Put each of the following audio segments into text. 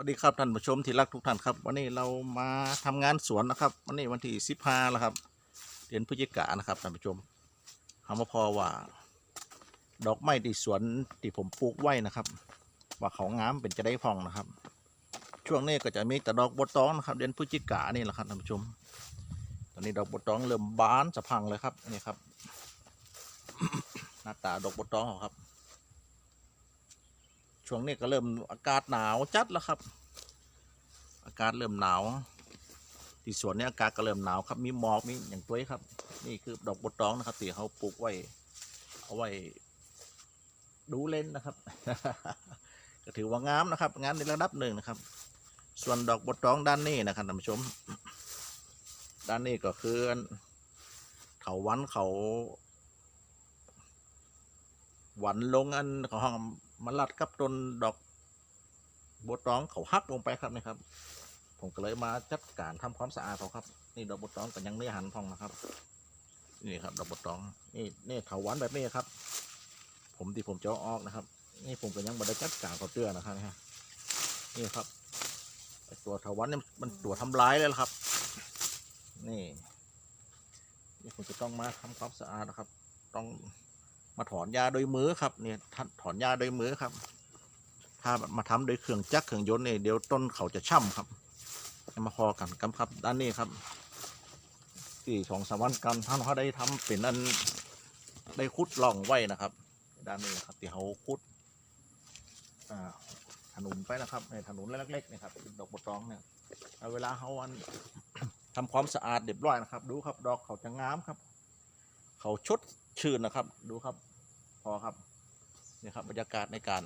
วัสดีครับท่านผู้ชมที่รักทุกท่านครับ วันนี้เรามาทำงานสวนนะครับ วันนี้วันที่สิบห้าแล้วครับเดือนพฤศจิกายนนะครับท่านผู้ชมคำว่าพอว่า ดอกไม้ที่สวนที่ผมปลูกไว้นะครับ ว่าเขางามเป็นจะได้พองนะครับ ช่วงนี้ก็จะมีแต่ดอกบัวตองนะครับ เดือนพฤศจิกายนนี่แหละครับท่านผู้ชม ตอนนี้ดอกบัวตองเริ่มบานสะพังเลยครับนี่ครับ หน้าตาดอกบัวตองครับ ช่วงนี้ก็เริ่มอากาศหนาวจัดแล้วครับ อากาศเริ่มหนาวที่สวนนี้อากาศก็เริ่มหนาวครับมีหมอกมีอย่างตัวครับ นี่คือดอกบัวตองนะครับที่เขาปลูกไว้เอาไว้ดูเล่นนะครับ ก็ถือว่างามนะครับ งามในระดับหนึ่งนะครับ ส่วนดอกบัวตองด้านนี้นะครับท่านผู้ชม ด้านนี้ก็คือเขาวันเขา หวันลงอันขาห้อง มาลัดกับต้นดอกบัวตองเขาหักลงไปครับนี่ครับ ผมก็เลยมาจัดการทำความสะอาดเขาครับ นี่ดอกบัวตองก็ยังไม่หันพองนะครับ นี่ครับ ดอกบัวตอง นี่นี่เขาหวันแบบนี้ครับ ผมที่ผมจะเอาออกนะครับ นี่ผมก็ยังม่ได้จัดการเขาเตื้อนะครับนี่นี่ครับตัวเถาวันเนี่ยมันตัวทำร้ายเลยครับ นี่นี่ผมจะต้องมาทำความสะอาดนะครับ ต้อง มาถอนหญ้าโดยมือครับเนี่ยถอนหญ้าโดยมือครับ ถ้ามาทำโดยเครื่องจักรเครื่องยนต์เนี่ยเดี๋ยวต้นเขาจะช่ำครับมาพอกันกำครับด้านนี้ครับที่สองสามวันกันท่านเขาได้ทำเป็นอันได้คุดล่องไว้นะครับ ด้านนี้นะครับที่เขาคุดอถนนไปนะครับในถนนเล็กๆนะครับดอกบัวตองเนี่ยเวลาเขาอันทำความสะอาดเรียบร้อยนะครับ ดูครับ ดอกเขาจะงามครับ เขาชดชื่นนะครับ ดูครับ อครับนี่ครับบรรยากาศในการ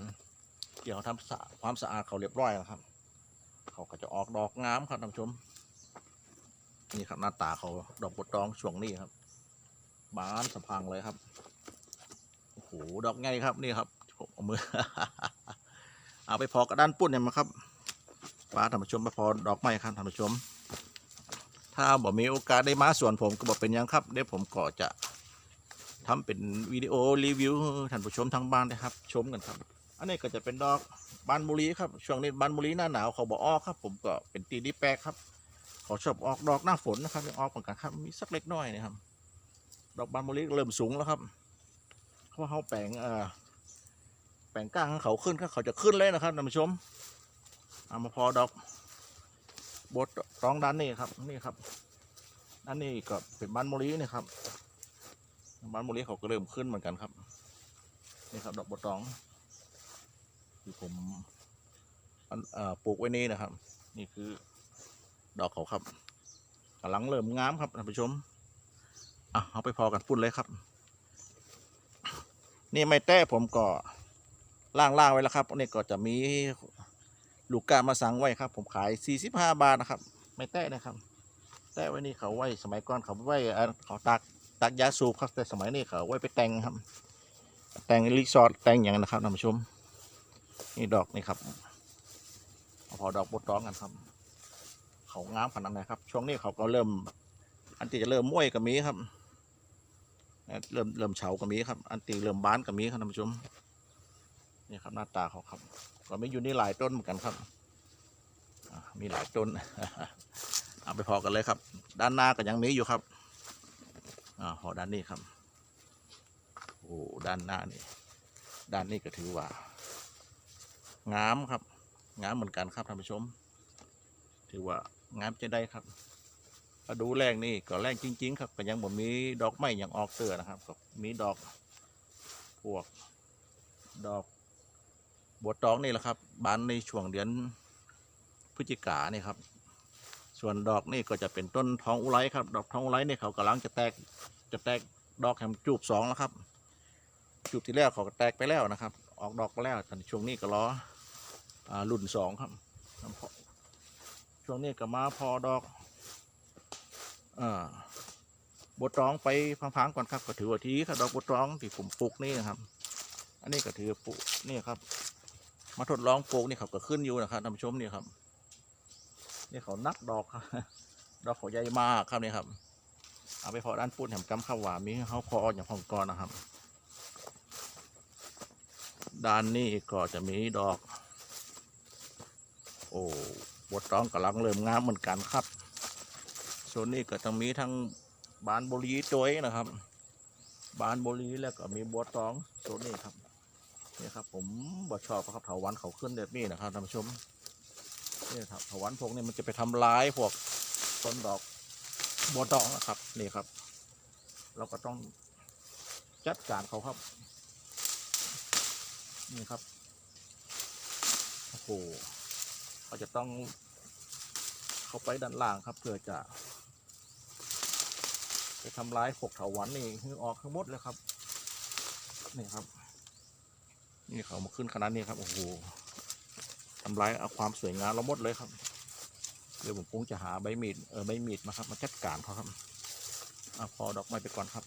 ที่เขาทำความสะอาดเขาเรียบร้อยแล้วครับ เขาก็จะออกดอกงามครับท่านผู้ชม นี่ครับหน้าตาเขาดอกบัวตองช่วงนี้ครับ บานสะพังเลยครับโอ้โหดอกไงครับนี่ครับผมเอามือ เอาไปพอกระด้านปุ้นเนี่ยมาครับป้าท่านผู้ชมไปพอดอกไม้ครับท่านผู้ชม ถ้าบ่มีโอกาสได้มาสวนผมก็บอกเป็นยังครับเดี๋ยวผมก็จะ ทำเป็นวิดีโอรีวิวให้ท่านผู้ชมทางบ้านนะครับ ชมกันครับ อันนี้ก็จะเป็นดอกบานบุรีครับช่วงนี้บานบุรีหน้าหนาวเขาบอกออกครับ ผมก็เป็นตีดีแปกครับเขาชอบออกดอกหน้าฝนนะครับยังออกเหมือนกันครับมีสักเล็กน้อยนะครับ ดอกบานบุรีเริ่มสูงแล้วครับเพราะเขาแปลงเอ่อแปลงก้างเขาขึ้นครับเขาจะขึ้นเลยนะครับท่านผู้ชมเอามาพอดอกบดตองด้านนี้ครับนี่ครับด้านนี้ก็เป็นบานบุรีนี่ครับ บ้านบุรีเขาก็เริ่มขึ้นเหมือนกันครับ นี่ครับ ดอกบัวตอง ที่ผมปลูกไว้นี่นะครับ นี่คือดอกเขาครับกำลังเริ่มงามครับท่านผู้ชมอะเอาไปพอกันพุ่นเลยครับ นี่ไม่แต้ผมก็ล่างๆไว้แล้วครับอันนี้ก็จะมีลูกกามาสั่งไว้ครับ ผมขาย 45 บาทนะครับ ไม่แต้นะครับ แต้ไว้นี่เขาไว้สมัยก่อนเขาไว้เขาตาก ตักยาสูบครับแต่สมัยนี้เขาไว้ไปแต่งครับ แต่งรีสอร์ทแต่งอย่างนะครับท่านผู้ชม นี่ดอกนี่ครับพอดอกบดตองกันครับ เขางามขนาดไหนครับ ช่วงนี้เขาก็เริ่ม อันที่จะเริ่มม้วยกับมีครับ เริ่มเริ่มเฉากับมีครับ อันที่เริ่มบานกับมีครับท่านผู้ชมนี่ครับหน้าตาเขาครับ ก็ไมีอยู่นี่หลายต้นเหมือนกันครับมีหลายต้นเอาไปพอกันเลยครับ ด้านหน้าก็ยังมีอยู่ครับ อ่าหอด้านนี้ครับโอ้ด้านหน้านี่ด้านนี้ก็ถือว่างามครับงามเหมือนกันครับท่านผู้ชม ถือว่างามจะได้ครับมาดูแรงนี่ก็แรงจริง ๆ ครับก็ยังบ่มีดอกไม้อย่างออกเตือนะครับก็มีดอกพวกดอกบัวตองนี่แหละครับบานในช่วงเดือนพฤศจิกานี่ครับ ส่วนดอกนี่ก็จะเป็นต้นทองอุไรครับ ดอกทองอุไรนี่เขากำลังจะแตก จะแตกดอกแหมจูบสองแล้วครับ จูบที่แรกเขาก็แตกไปแล้วนะครับ ออกดอกไปแล้วแต่ช่วงนี้ก็รออรุ่นสองครับ ช่วงนี้ก็มาพอดอกอบทร้องไปพังๆก่อนครับ ก็ถือว่าทีครับดอกบทร้องที่ผมปลูกนี่นะครับ อันนี้ก็ถือปลูกนี่ครับ มาทดลองปลูกนี่ครับก็ขึ้นอยู่นะครับท่านผู้ชมนี่ครับ นี่เขานักดอกครับดอกเขาใหญ่มากครับนี่ครับ เอาไปเพาะด้านปุ้นแหมกำข้าวหวานมีเขาพออย่างพองกรนะครับ ด้านนี้ก็จะมีดอก โอ้บัวตองกำลังเริ่มงามเหมือนกันครับส่วนนี้ก็จะมีทั้งบานบุรีตัวนะครับ บานบุรีแล้วก็มีบัวตองส่วนนี้ครับนี่ครับ ผมบ่ชอบครับเถาวันเขาขึ้นแบบนี้นะครับท่านผู้ชมนี่ครับเถาวันพวกนี้มันจะไปทำร้ายพวกต้นดอก บัวตองนะครับนี่ครับ เราก็ต้องจัดการเขาครับ นี่ครับโอ้โหเขาจะต้องเข้าไปด้านล่างครับ เพื่อจะไปทำร้ายพวกเถาวันนี่คือออกทั้งหมดเลยครับ นี่ครับ นี่เขามาขึ้นขนาดนี้ครับโอ้โหทำร้ายเอาความสวยงามเราหมดเลยครับ เดี๋ยวผมคงจะหาใบมีดเออใบมีดมาครับมาจัดการเขาครับอพอดอกไม้ไปก่อนครับ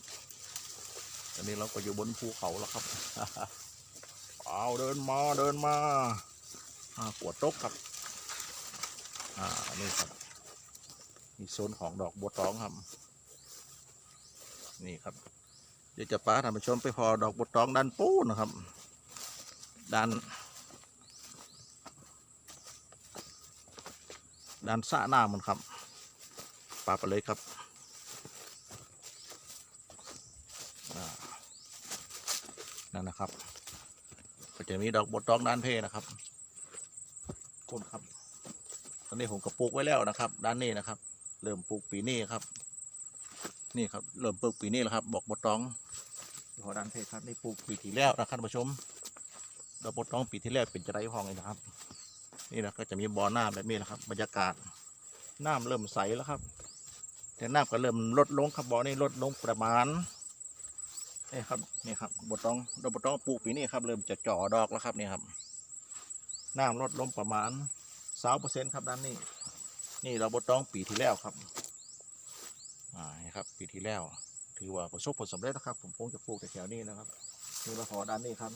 ตอนนี้เราก็อยู่บนภูเขาแล้วครับเอาเดินมาเดินมาอ่าปวดตกครับอ่านี่ครับมีโซนของดอกบัวตองครับ นี่ครับ เดี๋ยวจะป้าท่านผู้ชมไปพอดอกบัวตองด้านปูนนะครับด้าน ด้านสระน้ำมันครับปาไปเลยครับนั่นนะครับก็จะมีดอกบดดอกด้านเพนะครับคุณครับ ตอนนี้ผมก็ปลูกไว้แล้วนะครับ ด้านนี้นะครับ เริ่มปลูกปีนี้ครับ นี่ครับเริ่มปลูกปีนี้แล้วครับ บอกบดตองพอด้านเพครับนี่ปลูกปีที่แล้วนะครับท่านผู้ชมดอกบดตองปีที่แล้วเป็นจะไรห้องเลยนะครับ นี่นะก็จะมีบ่อน้ำแบบนี้นะครับบรรยากาศน้ำเริ่มใสแล้วครับ แต่น้ำก็เริ่มลดลงครับบ่อนี่ลดลงประมาณนี่ครับนี่ครับบทตองดอกบทตองปลูกปีนี้ครับ เริ่มจะจ่อดอกแล้วครับนี่ครับน้ำลดลงประมาณสามเปอร์เซ็นต์ครับด้านนี้นี่เราบทตองปีที่แล้วครับอ่านี่ครับปีที่แล้ว ถือว่าประสบผลสำเร็จนะครับ ผมคงจะปลูกแถวๆนี้นะครับนี่เราพอด้านนี้ครับ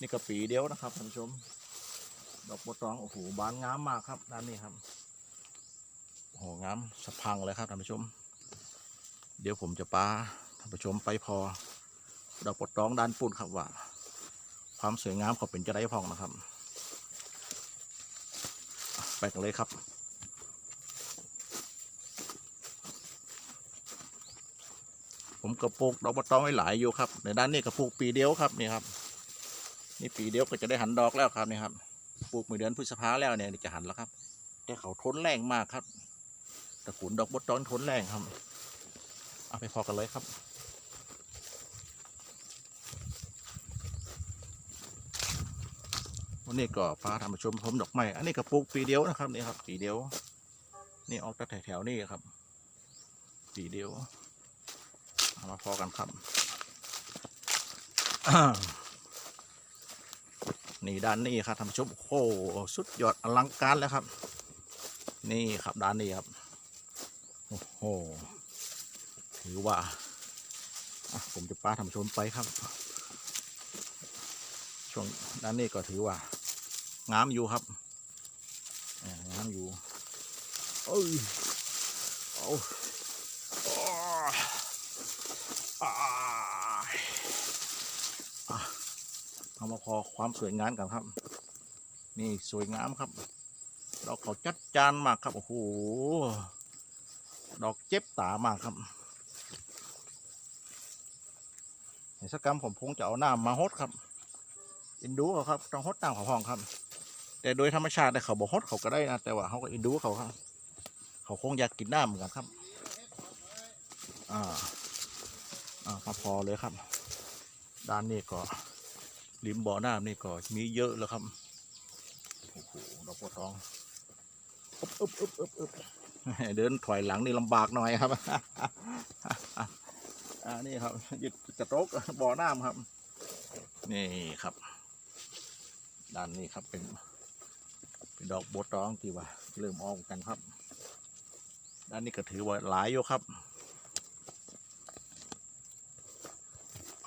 นี่ก็ปีเดียวนะครับท่านผู้ชม ดอกบทตองโอ้โหบานงามมากครับด้านนี้ครับโอ้โหงามสะพังเลยครับท่านผู้ชม เดี๋ยวผมจะปาท่านผู้ชมไปพอ ดอกบทตองด้านปุ่นครับว่า ความสวยงามเขาเป็นจะได้พองนะครับ ไปกันเลยครับผมกระปลูกดอกบทตองไว้หลายอยู่ครับ ในด้านนี้กระปลูกปีเดียวครับนี่ครับ นี่ปีเดียวก็จะได้หันดอกแล้วครับนี่ครับ ปลูกเมื่อเดือนพฤษภาแล้วเนี่ยจะหันแล้วครับ แต่เขาทนแรงมากครับตระกูลดอกบดตองทนแรงครับ เอาไปพอกันเลยครับวันนี้ก็พาท่านผู้ชมชมดอกไม้อันนี้ก็ปลูกปีเดียวนะครับนี่ครับปีเดียว นี่ออกจากแถวๆนี่ครับปีเดียวามาพอกันครับ นี่ด้านนี้ครับท่านผู้ชมโอ้โหสุดยอดอลังการแล้วครับ นี่ครับด้านนี้ครับโอ้โหถือว่าผมจะป้าท่านผู้ชมไปครับ ช่วงด้านนี้ก็ถือว่างามอยู่ครับงามอยู่เอ้ยเอ้าอ่าอะ เอามาพอความสวยงามกันครับ นี่สวยงามครับ ดอกเขาจัดจานมากครับโอ้โหดอกเจ็บตามากครับในสกรรมผมพงจะเอาหน้ำมาฮดครับอินดูเขาครับต้องฮดน้ำเขาห้องครับ แต่โดยธรรมชาติเขาบอกฮดเขาก็ได้นะแต่ว่าเขาก็อินดูเขาครับ เขาคงอยากกินหน้ำเหมือนกันครับอ่าอ่ามาพอเลยครับ ด้านนี้ก็ ริมบ่อน้ำนี่ก็มีเยอะแล้วครับโอ้โหดอกบัวทองอึบอึบอึบอึบเดินถอยหลังนี่ลำบากหน่อยครับอ่านี่ครับหยุดกระโตกบ่อน้ำครับ นี่ครับ ด้านนี้ครับเป็น เป็นดอกบัวตองที่ว่า เริ่มออกกันครับ ด้านนี้ก็ถือว่าหลายอยู่ครับ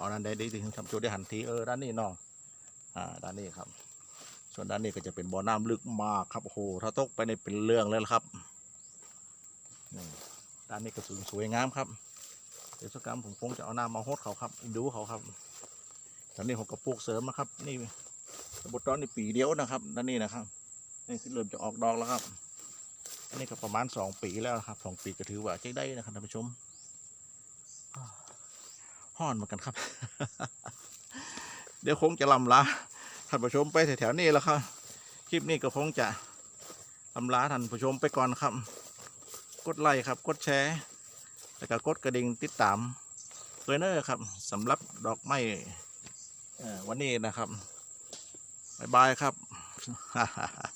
เอาด้านใดดีถึงทำจุดได้หันทีเออด้านนี้เนาะอ่าด้านนี้ครับ ส่วนด้านนี้ก็จะเป็นบ่อน้ำลึกมากครับโอ้โหถ้าตกไปในเป็นเรื่องเลยครับนี่ด้านนี้ก็สูงสวยงามครับเดี๋ยวสักกรรมผมคงจะเอาน้ำมาฮดเขาครับ ดูเขาครับตอนนี้ผมก็ปลูกเสริมนะครับ นี่บทตอนนี้ปีเดียวนะครับด้านนี้นะครับนี่คือเริ่มจะออกดอกแล้วครับอันนี้ก็ประมาณสองปีแล้วครับสองปีก็ถือว่าใช้ได้นะครับท่านผู้ชม ห้อนเหมือนกันครับ เดี๋ยวคงจะลำลาท่านผู้ชมไปแถวๆนี้แล้วครับ คลิปนี้ก็คงจะลำลาท่านผู้ชมไปก่อนครับ กดไลค์ครับ กดแชร์ แล้วก็กดกระดิ่งติดตามตัวเนอร์ครับสำหรับดอกไม้วันนี้นะครับบายบายครับ